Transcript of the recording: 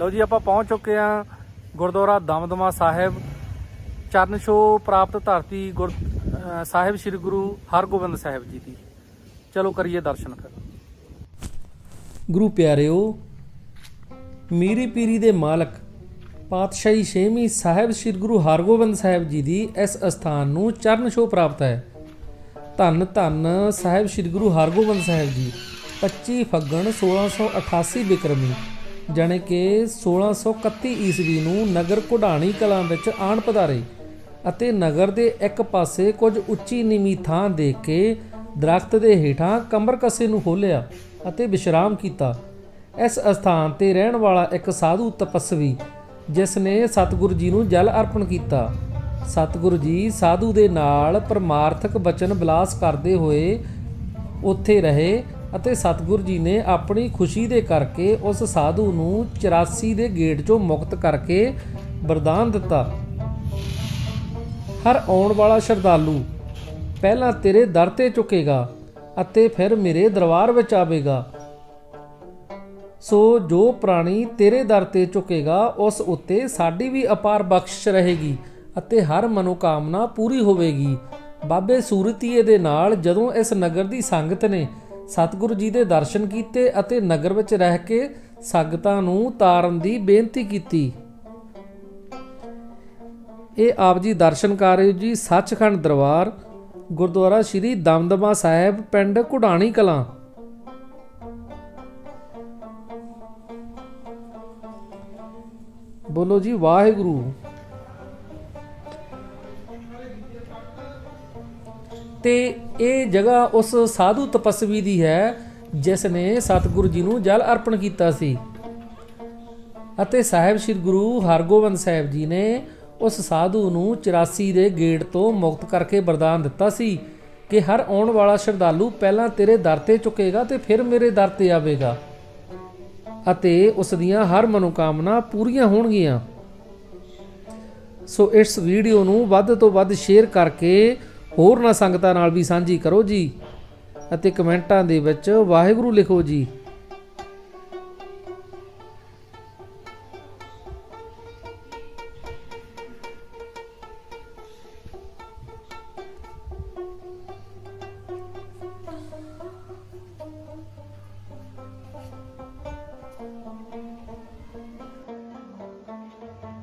ਲਓ ਜੀ, ਆਪਾਂ ਪਹੁੰਚ ਚੁੱਕੇ ਆ ਗੁਰਦੁਆਰਾ ਦਮਦਮਾ ਸਾਹਿਬ। ਚਰਨ ਛੋਹ ਪ੍ਰਾਪਤ ਧਰਤੀ ਗੁਰ ਸਾਹਿਬ ਸ੍ਰੀ ਗੁਰੂ ਹਰਗੋਬਿੰਦ ਸਾਹਿਬ ਜੀ ਦੀ। ਚਲੋ ਕਰੀਏ ਦਰਸ਼ਨ ਫਿਰ। ਗੁਰੂ ਪਿਆਰਿਓ, ਮੀਰੀ ਪੀਰੀ ਦੇ ਮਾਲਕ ਪਾਤਸ਼ਾਹੀ ਛੇਵੀਂ ਸਾਹਿਬ ਸ੍ਰੀ ਗੁਰੂ ਹਰਗੋਬਿੰਦ ਸਾਹਿਬ ਜੀ ਦੀ ਇਸ ਅਸਥਾਨ ਨੂੰ ਚਰਨ ਛੋਹ ਪ੍ਰਾਪਤ ਹੈ। ਧੰਨ ਧੰਨ ਸਾਹਿਬ ਸ੍ਰੀ ਗੁਰੂ ਹਰਗੋਬਿੰਦ ਸਾਹਿਬ ਜੀ 25 ਫੱਗਣ 1688 ਬਿਕਰਮੀ। ਜਾਣੇ ਕਿ 1631 ਈਸਵੀ ਨੂੰ ਨਗਰ ਘੁਡਾਣੀ ਕਲਾਂ ਵਿੱਚ ਆਣ ਪਧਾਰੇ ਅਤੇ ਨਗਰ ਦੇ ਇੱਕ ਪਾਸੇ ਕੁਝ ਉੱਚੀ ਨੀਵੀਂ ਥਾਂ ਦੇਖ ਕੇ ਦਰਖਤ ਦੇ ਹੇਠਾਂ ਕਮਰ ਕੱਸੇ ਨੂੰ ਖੋਲਿਆ ਅਤੇ ਵਿਸ਼ਰਾਮ ਕੀਤਾ। ਇਸ ਅਸਥਾਨ ਤੇ ਰਹਿਣ ਵਾਲਾ ਇੱਕ ਸਾਧੂ ਤਪਸਵੀ, ਜਿਸ ਨੇ ਸਤਿਗੁਰੂ ਜੀ ਨੂੰ ਜਲ ਅਰਪਣ ਕੀਤਾ। ਸਤਿਗੁਰੂ ਜੀ ਸਾਧੂ ਦੇ ਨਾਲ ਪਰਮਾਰਥਕ ਬਚਨ ਵਿਲਾਸ ਕਰਦੇ ਹੋਏ ਉੱਥੇ ਰਹੇ ਅਤੇ ਸਤਿਗੁਰੂ ਜੀ ਨੇ ਆਪਣੀ ਖੁਸ਼ੀ ਦੇ ਕਰਕੇ ਉਸ ਸਾਧੂ ਨੂੰ 84 ਦੇ ਗੇਟ ਚੋਂ ਮੁਕਤ ਕਰਕੇ ਵਰਦਾਨ ਦਿੱਤਾ। ਹਰ ਆਉਣ ਵਾਲਾ ਸ਼ਰਧਾਲੂ ਪਹਿਲਾਂ ਤੇਰੇ ਦਰ ਤੇ ਝੁਕੇਗਾ ਅਤੇ ਫਿਰ ਮੇਰੇ ਦਰਬਾਰ ਵਿੱਚ ਆਵੇਗਾ। ਸੋ ਜੋ ਪ੍ਰਾਣੀ ਤੇਰੇ ਦਰ ਤੇ ਝੁਕੇਗਾ, ਉਸ ਉੱਤੇ ਸਾਡੀ ਵੀ ਅਪਾਰ ਬਖਸ਼ਿਸ਼ ਰਹੇਗੀ ਅਤੇ ਹਰ ਮਨੋਕਾਮਨਾ ਪੂਰੀ ਹੋਵੇਗੀ। ਬਾਬੇ ਸੂਰਤੀਏ ਦੇ ਨਾਲ ਜਦੋਂ ਇਸ ਨਗਰ ਦੀ ਸੰਗਤ ਨੇ ਸਤਿਗੁਰੂ ਜੀ ਦੇ ਦਰਸ਼ਨ ਕੀਤੇ ਅਤੇ ਨਗਰ ਵਿੱਚ ਰਹਿ ਕੇ ਸੰਗਤਾਂ ਨੂੰ ਤਾਰਨ ਦੀ ਬੇਨਤੀ ਕੀਤੀ। ਇਹ ਆਪ ਜੀ ਦਰਸ਼ਨ ਕਰ ਰਹੇ ਹੋ ਜੀ ਸੱਚਖੰਡ ਦਰਬਾਰ, ਗੁਰਦੁਆਰਾ ਸ੍ਰੀ ਦਮਦਮਾ ਸਾਹਿਬ, ਪਿੰਡ ਕੁਢਾਣੀ ਕਲਾਂ। ਬੋਲੋ ਜੀ, ਵਾਹਿਗੁਰੂ। ਤੇ ਇਹ ਜਗ੍ਹਾ ਉਸ ਸਾਧੂ ਤਪਸਵੀ ਦੀ ਹੈ, ਜਿਸ ਨੇ ਸਤਿਗੁਰੂ ਜੀ ਨੂੰ ਜਲ ਅਰਪਣ ਕੀਤਾ ਸੀ। ਅਤੇ ਸਾਹਿਬ ਸ੍ਰੀ ਗੁਰੂ ਹਰਗੋਬਿੰਦ ਸਾਹਿਬ ਜੀ ਨੇ ਉਸ ਸਾਧੂ ਨੂੰ 84 ਦੇ ਗੇਟ ਤੋਂ ਮੁਕਤ ਕਰਕੇ ਵਰਦਾਨ ਦਿੱਤਾ ਸੀ ਕਿ ਹਰ ਆਉਣ ਵਾਲਾ ਸ਼ਰਧਾਲੂ ਪਹਿਲਾਂ ਤੇਰੇ ਦਰ ਤੇ ਝੁਕੇਗਾ ਤੇ ਫਿਰ ਮੇਰੇ ਦਰ ਤੇ ਆਵੇਗਾ। ਅਤੇ ਉਸ ਦੀਆਂ ਹਰ ਮਨੋਕਾਮਨਾ ਪੂਰੀਆਂ ਹੋਣਗੀਆਂ। ਸੋ ਇਸ ਵੀਡੀਓ ਨੂੰ ਵੱਧ ਤੋਂ ਵੱਧ ਸ਼ੇਅਰ ਕਰਕੇ ਹੋਰ ਨਾ ਸੰਗਤਾਂ ਨਾਲ ਵੀ ਸਾਂਝੀ ਕਰੋ ਜੀ ਅਤੇ ਕਮੈਂਟਾਂ ਦੇ ਵਿੱਚ ਵਾਹਿਗੁਰੂ ਲਿਖੋ ਜੀ।